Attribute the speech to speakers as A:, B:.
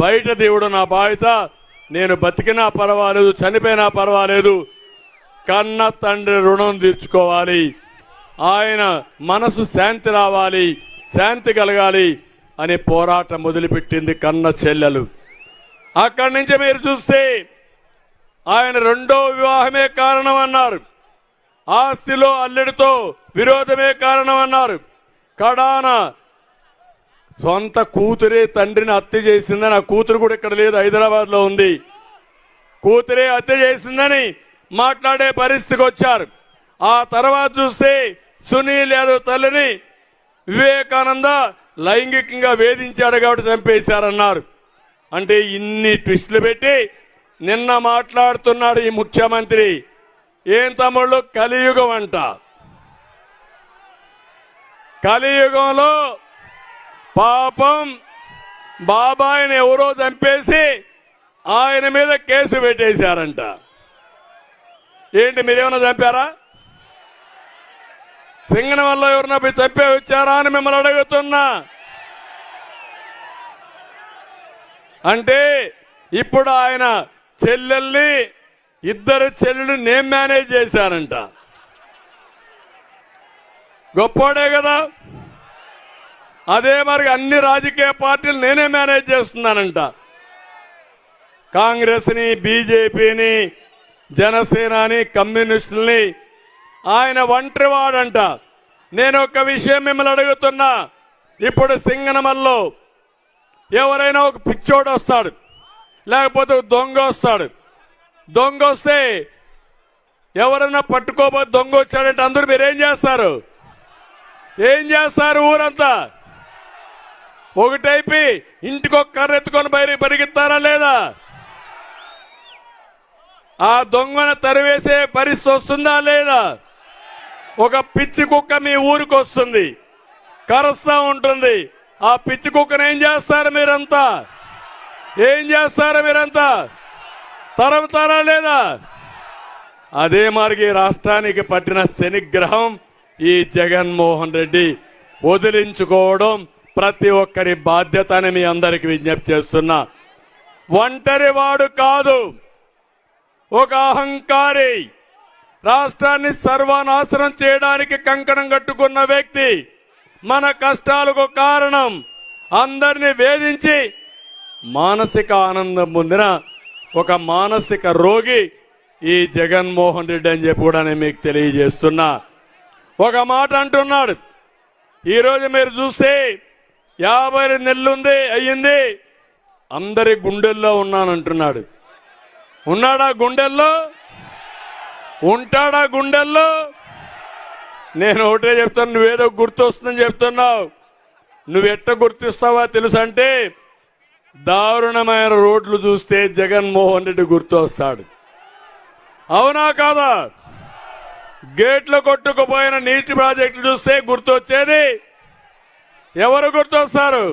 A: బయట దేవుడు నా బాధ్యత. నేను బతికినా పర్వాలేదు చనిపోయినా పర్వాలేదు. కన్న తండ్రి రుణం తీర్చుకోవాలి. ఆయన మనసు శాంతి రావాలి శాంతి కలగాలి అనే పోరాటం మొదలుపెట్టింది కన్న చెల్లెలు. అక్కడి నుంచి మీరు చూస్తే ఆయన రెండో వివాహమే కారణం అన్నారు ఆస్తిలో అల్లెడితో విరోధమే కారణం అన్నారు కడాన సొంత కూతురే తండ్రిని హత్య చేసిందని ఆ కూతురు కూడా ఇక్కడ లేదు హైదరాబాద్లో ఉంది. కూతురే హత్య చేసిందని మాట్లాడే పరిస్థితికి వచ్చారు. ఆ తర్వాత చూస్తే సునీల్ యాదవ్ తల్లిని వివేకానంద లైంగికంగా వేధించాడు కాబట్టి చంపేశారన్నారు. అంటే ఇన్ని ట్విస్టులు పెట్టి నిన్న మాట్లాడుతున్నాడు ఈ ముఖ్యమంత్రి. ఏం తమ్ముళ్ళు? కలియుగం అంట. కలియుగంలో పాపం బాబాయిని ఎవరో చంపేసి ఆయన మీద కేసు పెట్టేశారంట. ఏంటి మీరేమైనా చంపారా? సింగన వల్ల ఎవరన్నా పోయి చంపే వచ్చారా అని మిమ్మల్ని అడుగుతున్నా. అంటే ఇప్పుడు ఆయన చెల్లెల్ని ఇద్దరు చెల్లెలు నేను మేనేజ్ చేశానంట. గొప్పోడే కదా? అదే మరి అన్ని రాజకీయ పార్టీలు నేనే మేనేజ్ చేస్తున్నానంట. కాంగ్రెస్ని బీజేపీని జనసేనని కమ్యూనిస్టుల్ని ఆయన ఒంటరి వాడంట నేను ఒక విషయం మిమ్మల్ని అడుగుతున్నా. ఇప్పుడు సింగనమల్లో ఎవరైనా ఒక పిచ్చోడు వస్తాడు. లేకపోతే ఒక దొంగ వస్తాడు. దొంగ వస్తే ఎవరైనా పట్టుకోబో దొంగ వచ్చాడంటే అందరూ మీరేం చేస్తారు? ఏం చేస్తారు ఊరంతా? ఒకటైపి ఇంటికి ఒక కర్ర ఎత్తుకొని బయట పరిగెత్తారా లేదా? ఆ దొంగను తరివేసే పరిస్థితి వస్తుందా లేదా? ఒక పిచ్చి కుక్క మీ ఊరికి వస్తుంది. కరుస్తా ఉంటుంది. ఆ పిచ్చి కుక్కను ఏం చేస్తారు మీరంతా? ఏం చేస్తారు మీరంతా? తరముతారా లేదా? అదే మార్గి రాష్ట్రానికి పట్టిన శనిగ్రహం ఈ జగన్మోహన్ రెడ్డి వదిలించుకోవడం ప్రతి ఒక్కరి బాధ్యత అని మీ అందరికి విజ్ఞప్తి చేస్తున్నా. ఒంటరి వాడు కాదు. ఒక అహంకారి. రాష్ట్రాన్ని సర్వనాశనం చేయడానికి కంకణం కట్టుకున్న వ్యక్తి. మన కష్టాలకు కారణం. అందరిని వేధించి మానసిక ఆనందం పొందిన ఒక మానసిక రోగి ఈ జగన్మోహన్ రెడ్డి అని చెప్పి కూడా నేను మీకు తెలియజేస్తున్నా. ఒక మాట అంటున్నాడు. ఈరోజు మీరు చూస్తే యాభై రెండు నెలలుంది అయ్యింది. అందరి గుండెల్లో ఉన్నానంటున్నాడు. ఉన్నాడా గుండెల్లో? ఉంటాడా గుండెల్లో? నేను ఒకటే చెప్తాను నువ్వేదో గుర్తొస్తుందని చెప్తున్నావు. నువ్వు ఎట్ట గుర్తిస్తావా తెలుసు అంటే దారుణమైన రోడ్లు చూస్తే జగన్మోహన్ రెడ్డి గుర్తొస్తాడు. అవునా కాదా? గేట్లు కొట్టుకుపోయిన నీటి ప్రాజెక్టులు చూస్తే గుర్తొచ్చేది ఎవరు గుర్తొస్తారు